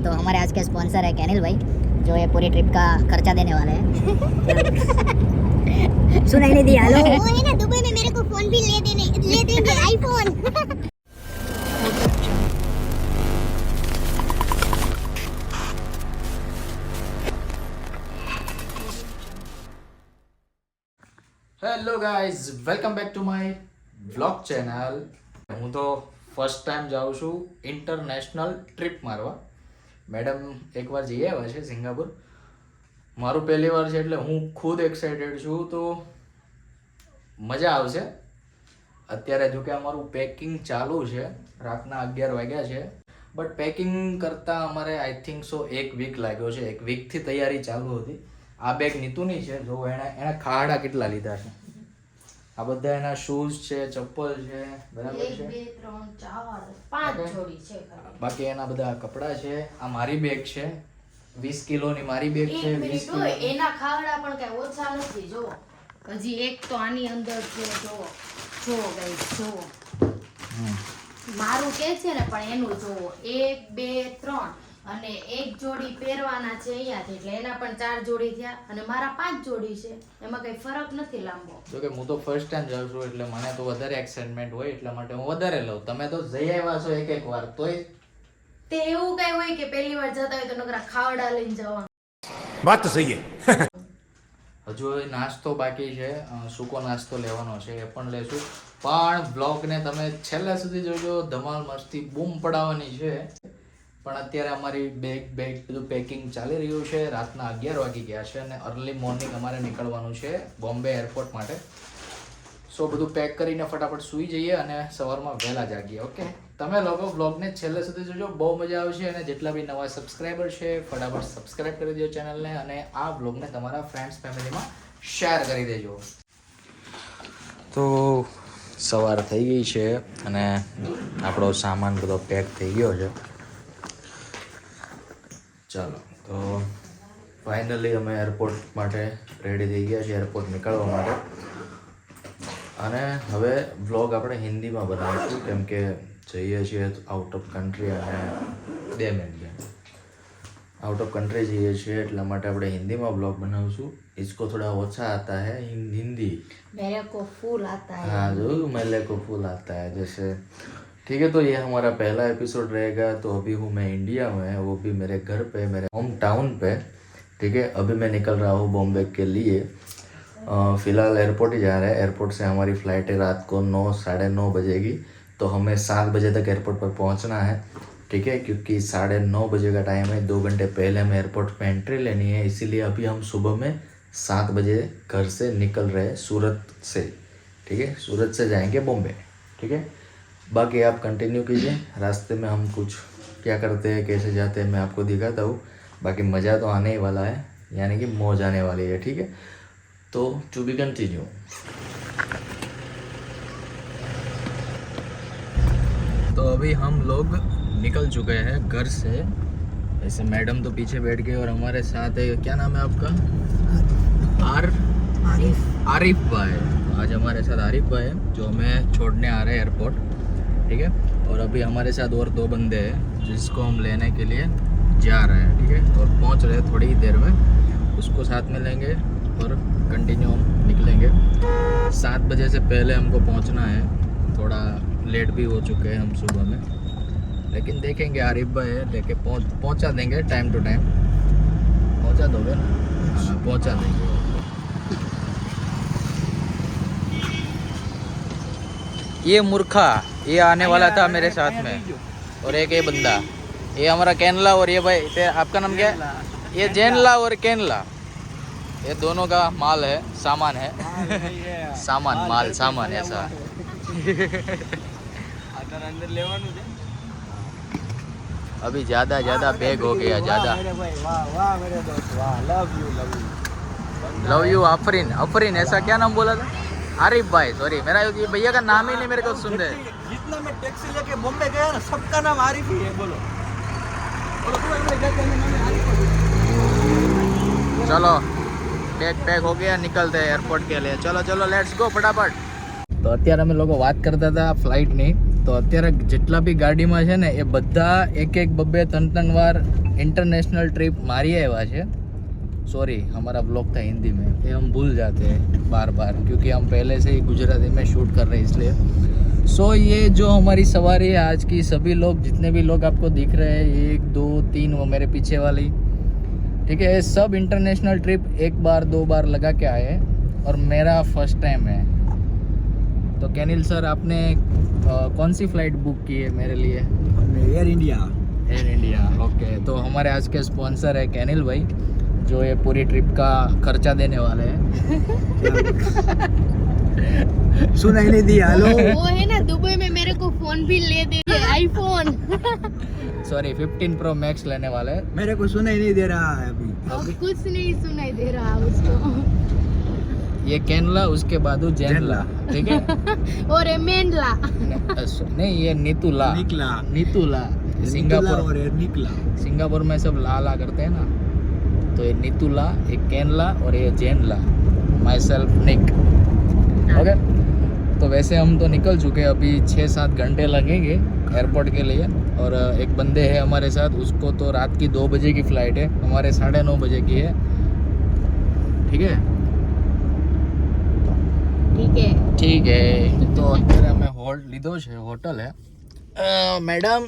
तो हमारे आज के स्पॉन्सर है कैनिल भाई जो ये पूरी ट्रिप का खर्चा देने वाले हैं सुनाई नहीं दिया हेलो वो है ना दुबई में मेरे को फोन भी ले देने ले देंगे iPhone hello guys welcome back to my blog channel હું તો ફર્સ્ટ ટાઈમ જાઉં છું ઇન્ટરનેશનલ ટ્રીપ મારવા મેડમ એકવાર જઈ આવ્યા છે સિંગાપુર. મારું પહેલી વાર છે એટલે હું ખુદ એક્સાઇટેડ છું તો મજા આવશે. અત્યારે જો કે અમારું પેકિંગ ચાલુ છે, રાતના અગિયાર વાગ્યા છે. બટ પેકિંગ કરતાં અમારે આઈ થિંક સો એક વીક લાગ્યો છે, એક વીકથી તૈયારી ચાલુ હતી. આ બેગ નીતુની છે, જો એણે એણે ખાડા કેટલા લીધા છે? આ બધા એના શૂઝ છે ચપ્પલ છે બરાબર છે? પાંચ જોડી છે બાકી એના બધા કપડા છે. આ મારી બેગ છે. વીસ કિલોની મારી બેગ છે વીસ કિલો એના ખાવડા પણ કઈ ઓછા નથી જો હજી એક તો આની અંદર છે જો જો guys જો મારું કે છે ને પણ એનું જોવો એક બે ત્રણ. અને એક જોડી પહેરવાના છે અહીંયાથી એટલે એના પણ ચાર જોડી થયા અને મારા પાંચ જોડી છે. એમાં કઈ ફરક નથી લાંબો. જો કે હું તો ફર્સ્ટ ટાઈમ જાઉં છું એટલે મને તો વધારે એક્સાઇટમેન્ટ હોય એટલા માટે હું વધારે લઉં. તમે તો જઈ આવ્યા છો એક એક વાર તોય તે એવું કઈ હોય કે પહેલી વાર જતા હોય તો નકરા ખાવડા લઈને જવાનું. વાત સહી હજુ નાસ્તો બાકી છે સૂકો નાસ્તો લેવાનો છે એ પણ લેશું. પણ બ્લોગને તમે છેલ્લા સુધી જોજો ધમાલ મસ્તી બૂમ પડાવવાની છે. પણ અત્યારે અમારી બેગ બેગ બધું પેકિંગ ચાલી રહ્યું છે. રાતના અગિયાર વાગી ગયા છે અને અર્લી મોર્નિંગ અમારે નીકળવાનું છે બોમ્બે એરપોર્ટ માટે. સો બધું પેક કરીને ફટાફટ સૂઈ જઈએ અને સવારમાં વહેલા જાગીએ ઓકે તમે લોકો બ્લોગને છેલ્લે સુધી જોજો. બહુ મજા આવશે અને જેટલા બી નવા સબસ્ક્રાઈબર છે, ફટાફટ સબસ્ક્રાઈબ કરી દેજો ચેનલને અને આ બ્લોગને તમારા ફ્રેન્ડ્સ ફેમિલીમાં શેર કરી દેજો. તો સવાર થઈ ગઈ છે અને આપણો સામાન બધો પેક થઈ ગયો છે. ચાલો તો ફાઇનલી અમે એરપોર્ટ માટે રેડી થઈ ગયા છીએ એરપોર્ટ નીકળવા માટે અને હવે વ્લોગ આપણે હિન્દીમાં બનાવીશું કેમ કે જઈએ છીએ આઉટ ઓફ કન્ટ્રી અને બે મિનિટ આઉટ ઓફ કન્ટ્રી જઈએ છીએ એટલા માટે આપણે હિન્દીમાં બ્લોગ બનાવીશું इसको थोड़ा ओछा आता है हिं- हिंदी मेरे को फूल आता है हाँ जो मेले को फूल आता है जैसे ठीक है तो ये हमारा पहला एपिसोड रहेगा। तो अभी हूँ मैं इंडिया में, वो भी मेरे घर पे, मेरे होम टाउन पे। ठीक है, अभी मैं निकल रहा हूँ बॉम्बे के लिए। फ़िलहाल एयरपोर्ट ही जा रहे हैं। एयरपोर्ट से हमारी फ़्लाइट है रात को नौ, साढ़े नौ बजेगी। तो हमें सात बजे तक एयरपोर्ट पर पहुँचना है। ठीक है, क्योंकि साढ़े नौ बजे का टाइम है। दो घंटे पहले हमें एयरपोर्ट पे एंट्री लेनी है। इसीलिए अभी हम सुबह में सात बजे घर से निकल रहे सूरत से। ठीक है, सूरत से जाएँगे बॉम्बे। ठीक है बाकी आप कंटिन्यू कीजिए। रास्ते में हम कुछ क्या करते हैं कैसे जाते हैं मैं आपको दिखाता हूँ। बाकी मज़ा तो आने ही वाला है यानी कि मौज आने वाली है ठीक है? तो टू बी कंटिन्यू तो अभी हम लोग निकल चुके हैं घर से। ऐसे मैडम तो पीछे बैठ गए और हमारे साथ है क्या नाम है आपका? आर आरिफ। आरिफ भाई। आज हमारे साथ आरिफ भाई है जो हमें छोड़ने आ रहे हैं एयरपोर्ट ठीक है? और अभी हमारे साथ और दो बंदे हैं जिसको हम लेने के लिए जा रहे हैं, ठीक है? और पहुँच रहे हैं थोड़ी ही देर में। उसको साथ में लेंगे और कंटिन्यू हम निकलेंगे। सात बजे से पहले हमको पहुँचना है। थोड़ा लेट भी हो चुके हैं हम सुबह में। लेकिन देखेंगे, आरिफ भाई लेके पहुँच, पहुँचा देंगे टाइम टू टाइम पहुँचा दोगे ना? हाँ पहुँचा देंगे। ये मूर्खा। ये आने वाला था मेरे साथ में। और एक ये बंदा। ये हमारा कैनला और ये भाई ते- आपका नाम क्या है? ये जैनला और केनला। ये दोनों का माल है सामान है। सामान माल सामान ऐसा। अभी ज़्यादा ज़्यादा बैग हो गया ज़्यादा। लव यू आफरीन आफरीन ऐसा क्या नाम बोला था? आरिफ भाई सॉरी मेरा भैया का नाम ही नहीं मेरे को सुन रहे। जितना मैं टैक्सी लेके बॉम्बे गया ना सबका नाम आरिफ ही है बोलो बोलो तू एक बार क्या कहने मैंने आरिफ को चलो બેગ પેક હો ગયા નીકળતે એરપોર્ટ કે लिए ચલો ચલો લેટ્સ ગો ફટાફટ તો અત્યારે અમે લોકો વાત કરતા હતા ફ્લાઇટની તો અત્યારે જેટલા બી ગાડીમાં છે ને એ બધા એક એક બબ્બે ત્રણ ત્રણ વાર इंटरनेशनल ट्रिप मारी આવ્યા છે सॉरी हमारा ब्लॉग था हिंदी में ये हम भूल जाते हैं बार बार क्योंकि हम पहले से ही गुजराती में शूट कर रहे हैं इसलिए सो so, ये जो हमारी सवारी है आज की सभी लोग जितने भी लोग आपको दिख रहे हैं एक दो तीन वो मेरे पीछे वाली। ठीक है सब इंटरनेशनल ट्रिप एक बार दो बार लगा के आए हैं और मेरा फ़र्स्ट टाइम है। तो कैनिल सर आपने अ, कौन सी फ़्लाइट बुक की है मेरे लिए? Air India Air India okay तो हमारे आज के स्पॉन्सर है कैनिल भाई जो ये पूरी ट्रिप का खर्चा देने वाले हैं। सुनाई नहीं दिया हेलो वो है ना दुबई में मेरे को फ़ोन भी ले देंगे आईफोन सॉरी 15 प्रो मैक्स लेने वाले। मेरे को सुनाई नहीं दे रहा है अभी। कुछ नहीं सुनाई दे रहा उसको। ये कैनला उसके बाद जेनला ठीक है? और ये मेंढला नहीं ये नीतूला निकला नीतूला सिंगापुर और निकला सिंगापुर में सब ला ला करते हैं ना तो ये नीतूला ये कैनला और ये जेनला माई सेल्फ निक ओके तो वैसे हम तो निकल चुके हैं अभी छः सात घंटे लगेंगे एयरपोर्ट के लिए और एक बंदे हैं हमारे साथ उसको तो रात की दो बजे की फ़्लाइट है हमारे साढ़े नौ बजे की है ठीक है ठीक है ઠીક હે તો અત્યારે અમે હોલ્ડ લીધો છે હોટલ હે મેડમ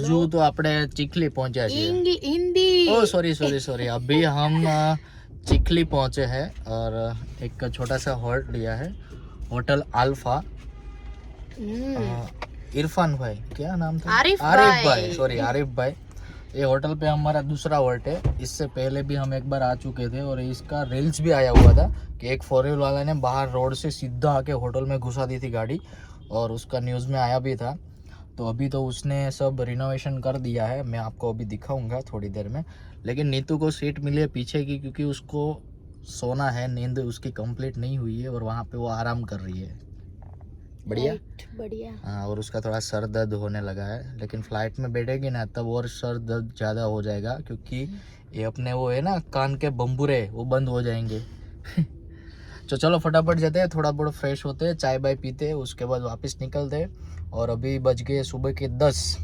હજુ તો આપણે ચીખલી પહોંચ્યા છીએ Hindi Hindi oh sorry sorry sorry अभी हम अ, चिखली पहुँचे हैं और एक छोटा सा हॉल्ट लिया है होटल अल्फ़ा हम्म, इरफान भाई क्या नाम था? आरिफ आरिफ भाई। सॉरी आरिफ भाई। ये होटल पे हमारा दूसरा हॉल्ट है। इससे पहले भी हम एक बार आ चुके थे और इसका रील्स भी आया हुआ था कि एक फोर व्हील वाला ने बाहर रोड से सीधा आके होटल में घुसा दी थी गाड़ी और उसका न्यूज़ में आया भी था। तो अभी तो उसने सब रिनोवेशन कर दिया है। मैं आपको अभी दिखाऊँगा थोड़ी देर में। लेकिन नीतू को सीट मिली है पीछे की क्योंकि उसको सोना है नींद उसकी कंप्लीट नहीं हुई है और वहाँ पे वो आराम कर रही है। बढ़िया? बढ़िया। हाँ और उसका थोड़ा सर दर्द होने लगा है लेकिन फ़्लाइट में बैठेगी ना तब और सर दर्द ज़्यादा हो जाएगा क्योंकि ये अपने वो है ना कान के बम्बूरे वो बंद हो जाएँगे। तो चलो फटाफट जाते हैं थोड़ा बहुत फ्रेश होते हैं चाय बाय पीते हैं उसके बाद वापस निकलते हैं और अभी बज गए सुबह के दस।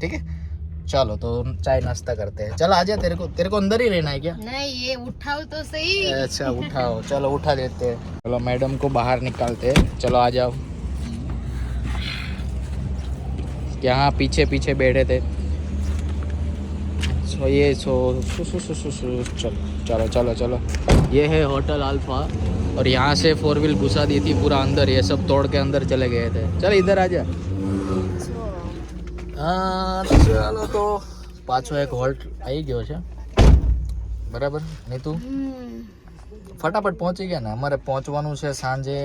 ठीक है? चलो तो चाय नाश्ता करते हैं। चल आजा तेरे को तेरे को अंदर ही रहना है क्या? नहीं ये उठाओ तो सही। अच्छा उठाओ। चलो उठा देते हैं। चलो मैडम को बाहर निकालते हैं। चलो आ जाओ। यहाँ पीछे पीछे बैठे थे। सो ये सो सो सो सो सो सो चलो चलो चलो चलो। ये है होटल अल्फ़ा। और यहाँ से फोर व्हील घुसा दी थी पूरा अंदर। ये सब तोड़ के अंदर चले गए थे। चल इधर आ जा। હા ચાલો તો. પાછો એક હોલ્ટ આવી ગયો છે. બરાબર? નીતુ? ફટાફટ પહોંચી ગયા ને. અમારે પહોંચવાનું છે સાંજે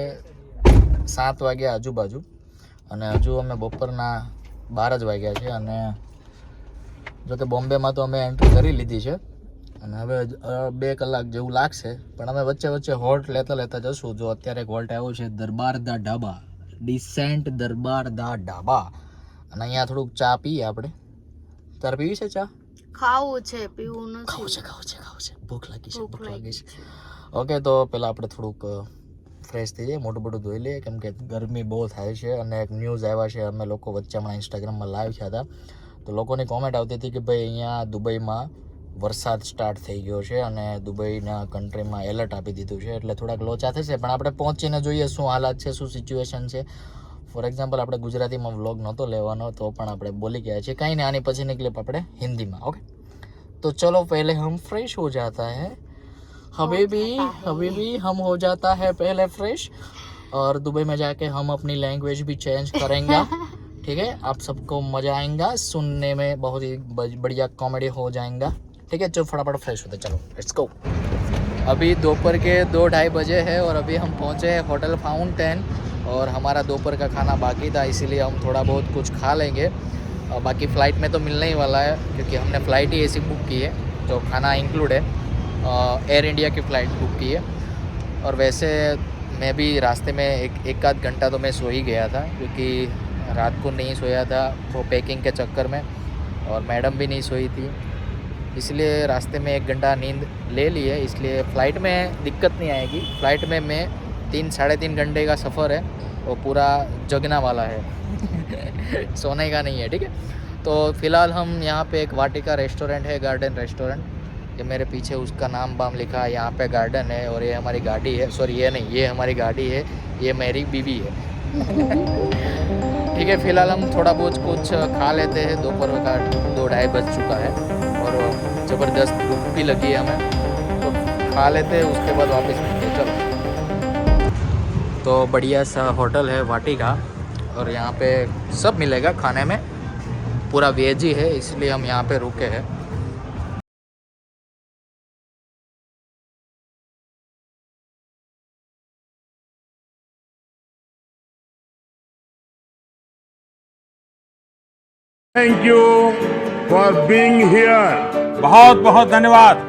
સાત વાગ્યા આજુબાજુ. અને હજુ અમે બપોરના બાર જ વાગ્યા છે અને જો કે બોમ્બેમાં તો અમે એન્ટ્રી કરી લીધી છે. અને હવે બે કલાક જેવું લાગશે. પણ અમે વચ્ચે વચ્ચે હોલ્ટ લેતા લેતા જશું. જો અત્યારે એક હોલ્ટ આવ્યો છે દરબાર દા ઢાબા. ડિસેન્ટ દરબાર દા ઢાબા. અને અહીંયા થોડુંક ચા પીએ આપણે. તારે પીવી છે ચા? ખાવું છે પીવું ખાવું છે ખાવું છે ખાવું છે. ભૂખ લાગી છે ભૂખ લાગી છે. ઓકે તો પહેલાં આપણે થોડુંક ફ્રેશ થઈ જઈએ મોટું મોટું ધોઈ લઈએ. કેમ કે ગરમી બહુ થાય છે અને એક ન્યૂઝ આવ્યા છે અમે લોકો વચ્ચે હમણાં ઇન્સ્ટાગ્રામમાં લાઈવ થયા હતા. તો લોકોની કોમેન્ટ આવતી હતી કે ભાઈ અહીંયા દુબઈમાં વરસાદ સ્ટાર્ટ થઈ ગયો છે અને દુબઈના કન્ટ્રીમાં એલર્ટ આપી દીધું છે. એટલે થોડાક લોચા થશે પણ આપણે પહોંચીને જોઈએ શું હાલાત છે શું સિચ્યુએશન છે. ફોર એક્ઝામ્પલ આપણે ગુજરાતીમાં વ્લોગ નહોતો લેવાનો તો પણ આપણે બોલી ગયા છીએ કાંઈ નહીં આની પછીની ક્લિપ આપણે હિન્દીમાં ઓકે तो चलो पहले हम फ्रेश हो जाता है हमें भी हमें भी हम हो जाता है पहले फ्रेश और दुबई में जाके हम अपनी लैंग्वेज भी चेंज करेंगे ठीक है आप सबको मजा आएगा सुनने में बहुत ही बज- बढ़िया कॉमेडी हो जाएगा ठीक है चलो फटाफट फ्रेश होते चलो लेट्स गो अभी दोपहर के दो ढाई बजे है और अभी हम पहुँचे हैं होटल फाउंटेन और हमारा दोपहर का खाना बाकी था, इसीलिए हम थोड़ा बहुत कुछ खा लेंगे। और बाकी फ़्लाइट में तो मिलने ही वाला है, क्योंकि हमने फ़्लाइट ही ऐसी बुक की है तो खाना इंक्लूड है। एयर इंडिया की फ़्लाइट बुक की है। और वैसे मैं भी रास्ते में एक एक आध घंटा तो मैं सो ही गया था, क्योंकि रात को नहीं सोया था, वो पैकिंग के चक्कर में, और मैडम भी नहीं सोई थी। इसलिए रास्ते में एक घंटा नींद ले ली है, इसलिए फ़्लाइट में दिक्कत नहीं आएगी। फ़्लाइट में मैं तीन साढ़े तीन घंटे का सफ़र है वो पूरा जगना वाला है। सोने का नहीं है ठीक है? तो फ़िलहाल हम यहाँ पे एक वाटिका रेस्टोरेंट है गार्डन रेस्टोरेंट। ये मेरे पीछे उसका नाम बाम लिखा है यहाँ पे गार्डन है और ये हमारी गाड़ी है। सॉरी ये नहीं ये हमारी गाड़ी है ये मेरी बीवी है। ठीक है फ़िलहाल हम थोड़ा बहुत कुछ खा लेते हैं। दोपहर का दो ढाई बज चुका है और ज़बरदस्त भूख भी लगी है हमें। तो खा लेते हैं उसके बाद वापस मिलते चलो। तो बढ़िया सा होटल है वाटिका और यहाँ पे सब मिलेगा खाने में। पूरा वेज ही है इसलिए हम यहाँ पे रुके हैं। Thank you for being here. बहुत बहुत धन्यवाद।